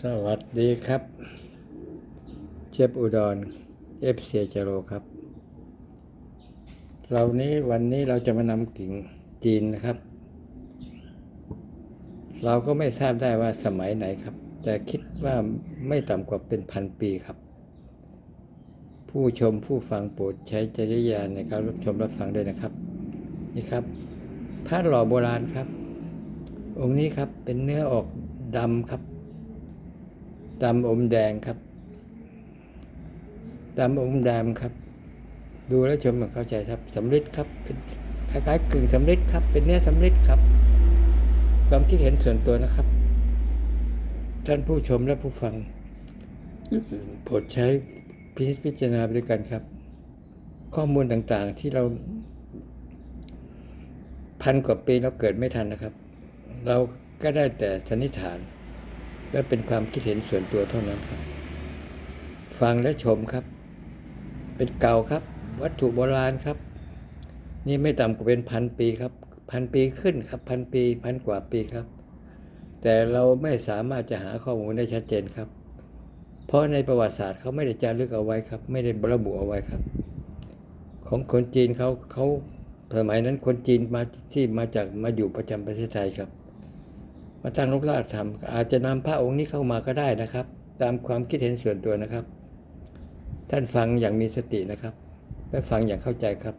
สวัสดีครับเชฟอุดรเอฟเซียจโรครับ เรานี้วันนี้เราจะมานำกิ่งจีนนะครับ เราก็ไม่ทราบได้ว่าสมัยไหนครับ แต่คิดว่าไม่ต่ำกว่าเป็นพันปีครับ ผู้ชมผู้ฟังโปรดใช้จริยาในการรับชมรับฟังด้วยนะครับ นี่ครับพระหล่อโบราณครับ องค์นี้ครับเป็นเนื้อออกดำครับ ดำอมแดงครับดำอมแดงครับ ดูแล้วชมมันเข้าใจครับสำลิดครับเป็นคล้ายๆกึ่งสำลิดครับ เป็นเนื้อสำลิดครับความคิดเห็นส่วนตัวนะครับ ท่านผู้ชมและผู้ฟังโปรดใช้พิจพิจารณาไปด้วยกันครับ ข้อมูลต่างๆที่เราพันกว่าปีเราเกิดไม่ทันนะครับ เราก็ได้แต่สันนิษฐาน และเป็นความคิดเห็นส่วนตัวเท่านั้นครับ ฟังและชมครับ เป็นเก่าครับ วัตถุโบราณครับ นี่ไม่ต่ำกว่าเป็นพันปีครับ พันปีขึ้นครับ พันปีพันกว่าปีครับ แต่เราไม่สามารถจะหาข้อมูลได้ชัดเจนครับ เพราะในประวัติศาสตร์เขาไม่ได้จารึกเอาไว้ครับ ไม่ได้ระบุเอาไว้ครับ ของคนจีนเขาเขาสมัยนั้นคนจีนมาที่มาจากมาอยู่ประจำประเทศไทยครับ มาตั้งรกรากทำอาจจะนำพระองค์นี้เข้ามาก็ได้นะครับ ตามความคิดเห็นส่วนตัวนะครับ ท่านฟังอย่างมีสตินะครับ และฟังอย่างเข้าใจครับ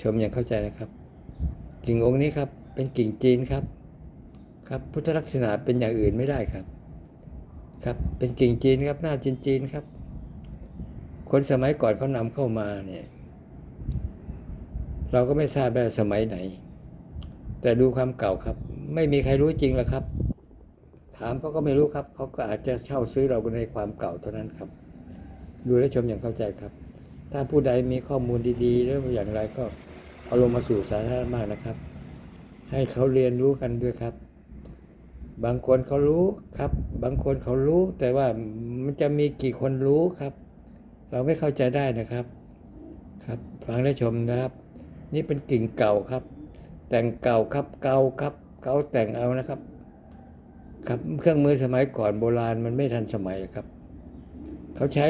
ชมอย่างเข้าใจนะครับ กิ่งองค์นี้ครับเป็นกิ่งจีนครับ ครับพุทธลักษณะเป็นอย่างอื่นไม่ได้ครับ ครับเป็นกิ่งจีนครับหน้าจีนจีนครับ คนสมัยก่อนเขานำเข้ามาเนี่ยเราก็ไม่ทราบได้สมัยไหน แต่ดูความเก่าครับ ไม่มีใครรู้จริงหรอกครับ ถามเขาก็ไม่รู้ครับ เขาก็อาจจะเช่าซื้อเราในความเก่าเท่านั้นครับ ดูและชมอย่างเข้าใจครับ ถ้าผู้ใดมีข้อมูลดีๆหรืออย่างไรก็เอาลงมาสู่สาธารณะมากนะครับ ให้เขาเรียนรู้กันด้วยครับ บางคนเขารู้ครับ บางคนเขารู้ แต่ว่ามันจะมีกี่คนรู้ครับ เราไม่เข้าใจได้นะครับ ครับฟังและชมนะครับ นี่เป็นกิ่งเก่าครับ แต่งเก่าครับเก่าครับ เก่าแต่งเอานะครับ ครับเครื่องมือสมัยก่อนโบราณมันไม่ทันสมัยครับ เขาใช้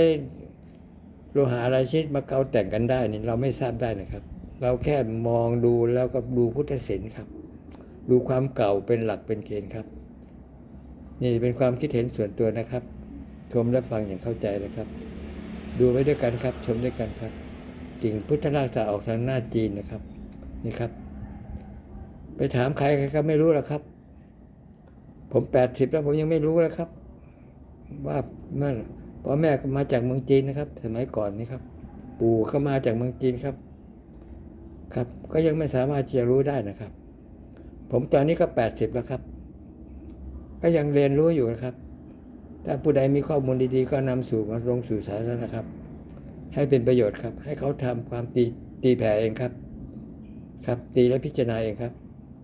โลหะอะไรชนิดมาเกาแต่งกันได้นี่เราไม่ทราบได้นะครับ เราแค่มองดูแล้วก็ดูพุทธศิลป์ครับ ดูความเก่าเป็นหลักเป็นเกณฑ์ครับ นี่เป็นความคิดเห็นส่วนตัวนะครับ ชมและฟังอย่างเข้าใจนะครับ ดูไว้ด้วยกันครับ ชมด้วยกันครับกิ่งพุทธราชาออกทางหน้าจีนนะครับ นี่ครับ ไปถามใครใครก็ไม่รู้หรอกครับ ผมแปดสิบแล้วผมยังไม่รู้แล้วครับ ว่านั่นพ่อแม่ก็มาจากเมืองจีนนะครับ สมัยก่อนนี่ครับ ปู่ก็มาจากเมืองจีนครับ ครับ ก็ยังไม่สามารถจะรู้ได้นะครับ ผมตอนนี้ก็แปดสิบแล้วครับ ก็ยังเรียนรู้อยู่นะครับ ถ้าผู้ใดมีข้อมูลดีๆ ก็นำสู่มาลงสู่สาธารณะนะครับ ให้เป็นประโยชน์ครับ ให้เขาทำความตีตีแผ่เองครับ ครับตีและพิจารณาเองครับ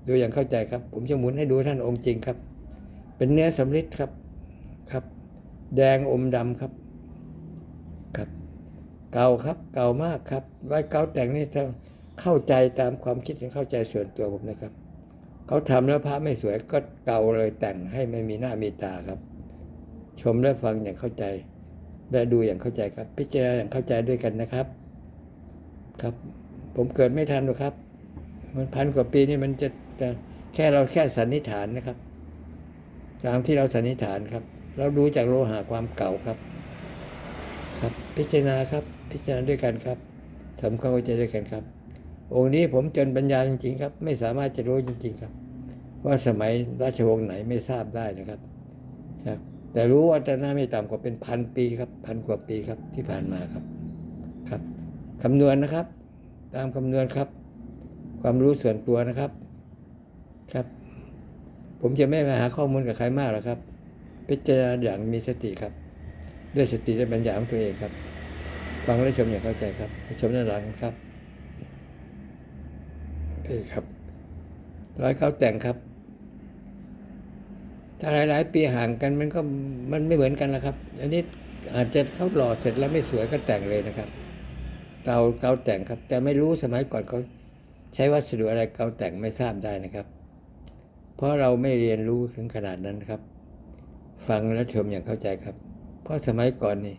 ดูอย่างเข้าใจครับ ผมจะหมุนให้ดูท่านองค์จริงครับ เป็นเนื้อสำริดครับครับ แดงอมดำครับครับ เก่าครับ เก่ามากครับรอยเก่าแต่งนี่ถ้าเข้าใจตามความคิดเข้าใจส่วนตัวผมนะครับ เขาทำแล้วพระไม่สวยก็เก่าเลยแต่งให้ไม่มีหน้ามีตาครับ ชมและฟังอย่างเข้าใจและดูอย่างเข้าใจครับ พิจารณาอย่างเข้าใจด้วยกันนะครับ ครับ ผมเกิดไม่ทันหรอกครับ มันพันกว่าปีนี่มันจะ จะแค่เราแค่สันนิษฐานนะครับ ตามที่เราสันนิษฐานครับ เราดูจากโลหะความเก่าครับ ครับ พิจารณาครับ พิจารณาด้วยกันครับทำความเข้าใจด้วยกันครับ องค์นี้ผมจนปัญญาจริงๆครับ ไม่สามารถจะรู้จริง ๆครับ ว่าสมัยราชวงศ์ไหนไม่ทราบได้นะครับครับ แต่รู้ว่าจะน่าไม่ต่ำกว่าเป็นพันปีครับ พันกว่าปีครับที่ผ่านมาครับ ครับคำนวณนะครับ ตามคำนวณครับ ความรู้ส่วนตัวนะครับ ครับ ผมจะไม่มาหาข้อมูลกับใครมากหรอกครับ พิจารณาอย่างมีสติครับ ด้วยสติและปัญญาของตัวเองครับ ฟังและชมอย่างเข้าใจครับชมด้านหลังครับเอ้ครับ ร้อยเขาแต่งครับ ถ้าหลาย ๆ ปีห่างกันมันก็มันไม่เหมือนกันละครับ อันนี้อาจจะเขาหล่อเสร็จแล้วไม่สวยก็แต่งเลยนะครับเกาเกาแต่งครับ แต่ไม่รู้สมัยก่อนเขาใช้วัสดุอะไรเกาแต่งไม่ทราบได้นะครับ เพราะเราไม่เรียนรู้ถึงขนาดนั้นครับ ฟังและชมอย่างเข้าใจครับ เพราะสมัยก่อนนี่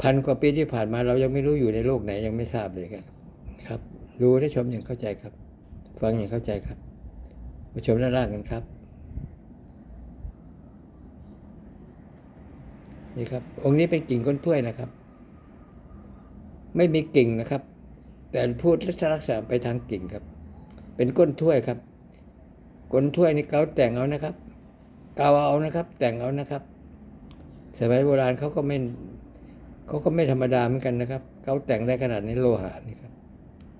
พันกว่าปีที่ผ่านมาเรายังไม่รู้อยู่ในโลกไหนยังไม่ทราบเลยครับครับดูและชมอย่างเข้าใจครับ ฟังอย่างเข้าใจครับมาชมด้านล่างกันครับ นี่ครับ องค์นี้เป็นกิ่งก้นถ้วยนะครับ ไม่มีกิ่งนะครับ แต่พูดลักษณะไปทางกิ่งครับ เป็นก้นถ้วยครับ ก้นถ้วยนี่เขาแต่งเอานะครับเกาเอานะครับ แต่งเอานะครับสมัยโบราณเขาก็ไม่เขาก็ไม่ธรรมดาเหมือนกันนะครับเขาแต่งได้ขนาดนี้โลหะนี่ครับ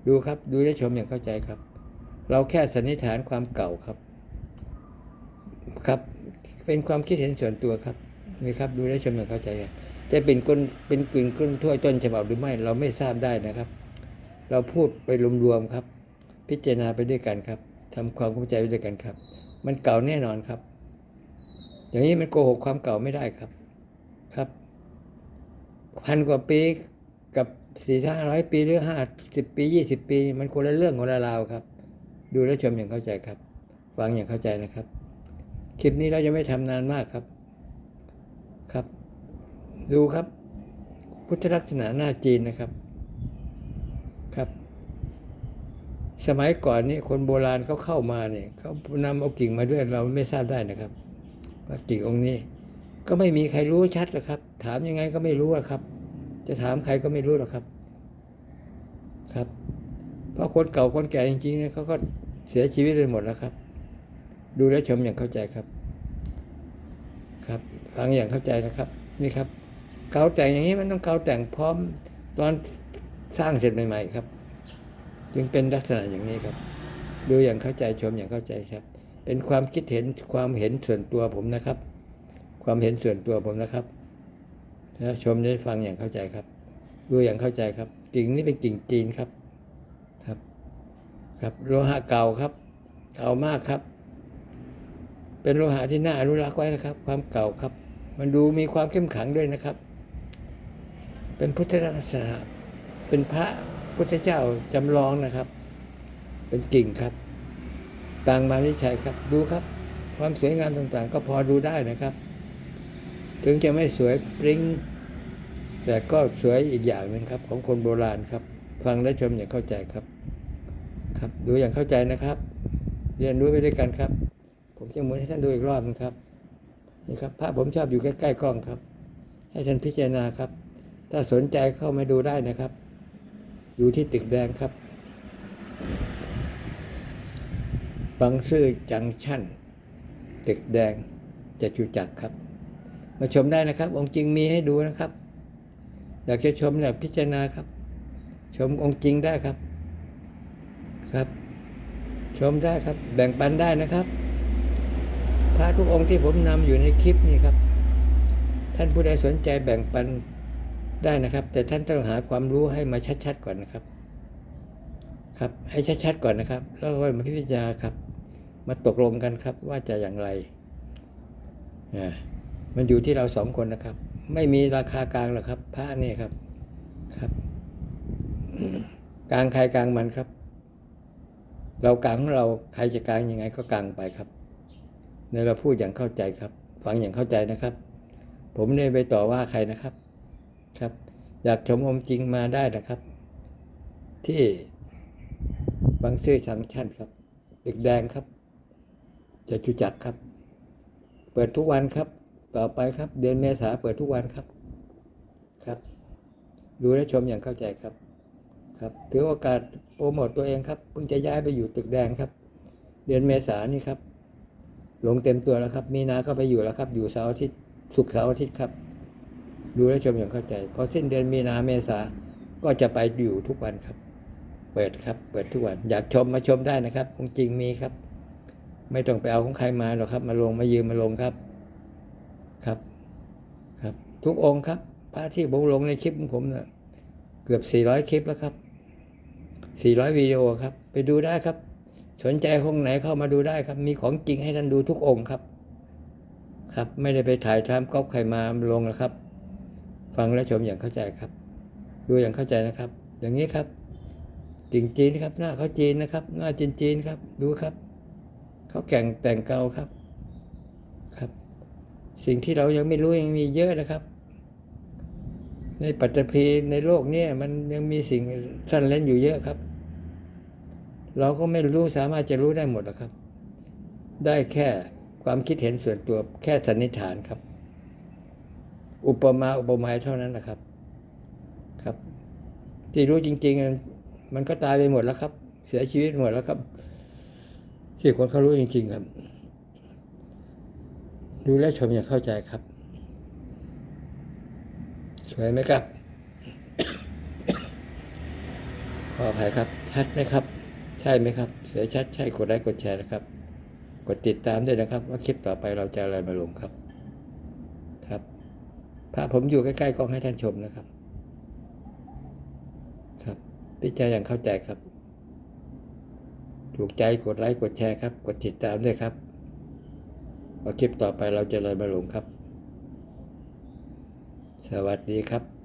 ดูครับดูได้ชมอย่างเข้าใจครับ เราแค่สันนิษฐานความเก่าครับ ครับ เป็นความคิดเห็นส่วนตัวครับนี่ครับ ดูได้ชมอย่างเข้าใจครับจะเป็นก้นเป็นกึ่งก้นถ้วยต้นฉบับหรือไม่ เราไม่ทราบได้นะครับ เราพูดไปรวมๆครับ พิจารณาไปด้วยกันครับ ทำความเข้าใจไปด้วยกันครับ มันเก่าแน่นอนครับ อย่างนี้มันโกหกความเก่าไม่ได้ครับครับพันกว่าปีกับสี่ห้าร้อยปีหรือห้าสิบปียี่สิบปี มันคนละเรื่องคนละราวครับ ดูและชมอย่างเข้าใจครับ ฟังอย่างเข้าใจนะครับ คลิปนี้เราจะไม่ทำนานมากครับครับ ดูครับ พุทธลักษณะหน้าจีนนะครับ สมัยก่อนนี่คนโบราณเขาเข้ามาเนี่ยเขานำเอากิ่งมาด้วยเราไม่ทราบได้นะครับ ว่ากิ่งองค์นี้ ก็ไม่มีใครรู้ชัดหรอกครับ ถามยังไงก็ไม่รู้หรอกครับ จะถามใครก็ไม่รู้หรอกครับ ครับ เพราะคนเก่าคนแก่จริงๆเนี่ยเขาก็เสียชีวิตไปหมดแล้วครับ ดูและชมอย่างเข้าใจครับ ครับฟังอย่างเข้าใจนะครับ นี่ครับเกาแต่งอย่างนี้มันต้องเกาแต่งพร้อมตอนสร้างเสร็จใหม่ ๆ ครับ จึงเป็นลักษณะอย่างนี้ครับ ดูอย่างเข้าใจชมอย่างเข้าใจครับ เป็นความคิดเห็นความเห็นส่วนตัวผมนะครับ ความเห็นส่วนตัวผมนะครับนะชมได้ฟังอย่างเข้าใจครับ ดูอย่างเข้าใจครับ กิ่งนี้เป็นกิ่งจีนครับ ครับ ครับโลหะเก่าครับเก่ามากครับ เป็นโลหะที่น่าอนุรักษ์ไว้นะครับ ความเก่าครับ มันดูมีความเข้มขังด้วยนะครับ เป็นพุทธลักษณะเป็นพระ พุทธเจ้าจำลองนะครับ เป็นกิ่งครับ ต่างมาวิชัยครับ ดูครับ ความสวยงามต่างๆ ก็พอดูได้นะครับ ถึงจะไม่สวยปริ้งแต่ก็สวยอีกอย่างหนึ่งครับ ของคนโบราณครับ ฟังและชมอย่างเข้าใจครับ ครับ ดูอย่างเข้าใจนะครับ เรียนรู้ไปด้วยกันครับ ผมจะหมุนให้ท่านดูอีกรอบนึงครับนี่ครับพระผมชอบอยู่ใกล้ๆกล้องครับ ให้ท่านพิจารณาครับ ถ้าสนใจเข้ามาดูได้นะครับ อยู่ที่ตึกแดงครับบางซื่อจังชั่น ตึกแดงจะจุจักครับ มาชมได้นะครับ องค์จริงมีให้ดูนะครับ อยากจะชมอยากพิจารณาครับ ชมองค์จริงได้ครับครับ ชมได้ครับ แบ่งปันได้นะครับพระทุกองค์ที่ผมนำอยู่ในคลิปนี้ครับ ท่านผู้ใดสนใจแบ่งปัน ได้นะครับ แต่ท่านต้องหาความรู้ให้มาชัดๆก่อนนะครับ ครับให้ชัดๆก่อนนะครับ แล้วค่อยมาพิจารณาครับ มาตกลงกันครับว่าจะอย่างไรอ่ามันอยู่ที่เราสองคนนะครับ ไม่มีราคากลางหรอกครับพระนี่ครับครับกลางใครกลางมันครับ เรากลางของเราใครจะกลางยังไงก็กลางไปครับในเราพูดอย่างเข้าใจครับ ฟังอย่างเข้าใจนะครับ ผมไม่ได้ไปต่อว่าใครนะครับ ครับ อยากชมองจริงมาได้นะครับ ที่บางซื่อสังชั่นครับตึกแดงครับ จะจุจักครับ เปิดทุกวันครับ ต่อไปครับ เดือนเมษาเปิดทุกวันครับครับ ดูและชมอย่างเข้าใจครับครับถือโอกาสโปรโมทตัวเองครับเพิ่งจะย้ายไปอยู่ตึกแดงครับ เดือนเมษานี่ครับ ลงเต็มตัวแล้วครับ มีนาก็ไปอยู่แล้วครับ อยู่เสาร์อาทิตย์ศุกร์เสาร์อาทิตย์ครับ ดูและชมอย่างเข้าใจ พอสิ้นเดือนมีนาเมษาก็จะไปอยู่ทุกวันครับ เปิดครับ เปิดทุกวัน อยากชมมาชมได้นะครับองจริงมีครับ ไม่ต้องไปเอาของใครมาหรอกครับ มาลงมายืมมาลงครับ ครับ ครับ ทุกองค์ครับพระที่ผมลงในคลิปของผมเนี่ยเกือบ 400 คลิปแล้วครับ 400 วิดีโอครับ ไปดูได้ครับ สนใจห้องไหนเข้ามาดูได้ครับ มีของจริงให้ท่านดูทุกองค์ครับ ครับ ไม่ได้ไปถ่ายทำก๊อปใครมาลงนะครับ ฟังและชมอย่างเข้าใจครับ ดูอย่างเข้าใจนะครับ อย่างนี้ครับกิ่งจีนครับ หน้าเขาจีนนะครับ หน้าจีนจีนครับ ดูครับเขาแก่งแต่งเกาครับครับ สิ่งที่เรายังไม่รู้ยังมีเยอะนะครับ ในปัตภีในโลกเนี้มันยังมีสิ่งซ่อนเล่นอยู่เยอะครับ เราก็ไม่รู้สามารถจะรู้ได้หมดหรอกครับ ได้แค่ความคิดเห็นส่วนตัวแค่สันนิษฐานครับ อุปมาอุปไมยเท่านั้นแหละครับ ครับ ที่รู้จริง ๆ มันก็ตายไปหมดแล้วครับ เสียชีวิตหมดแล้วครับ ที่คนเขารู้จริง ๆ ครับ ดูแลวชมอย่างเข้าใจครับ สวยไหมครับ ขออภัยครับ ชัดไหมครับ ใช่ไหมครับ เสียชัดใช่กดไลค์กดแชร์นะครับ กดติดตามด้วยนะครับ ว่าคลิปต่อไปเราจะอะไรมาลงครับ พระผมอยู่ใกล้ๆกล้องให้ท่านชมนะครับ ครับพิจารณาอย่างเข้าใจครับ ถูกใจกดไลค์กดแชร์ครับ กดติดตามด้วยครับเอาคลิปต่อไปเราจะอะไรมาลงครับ สวัสดีครับ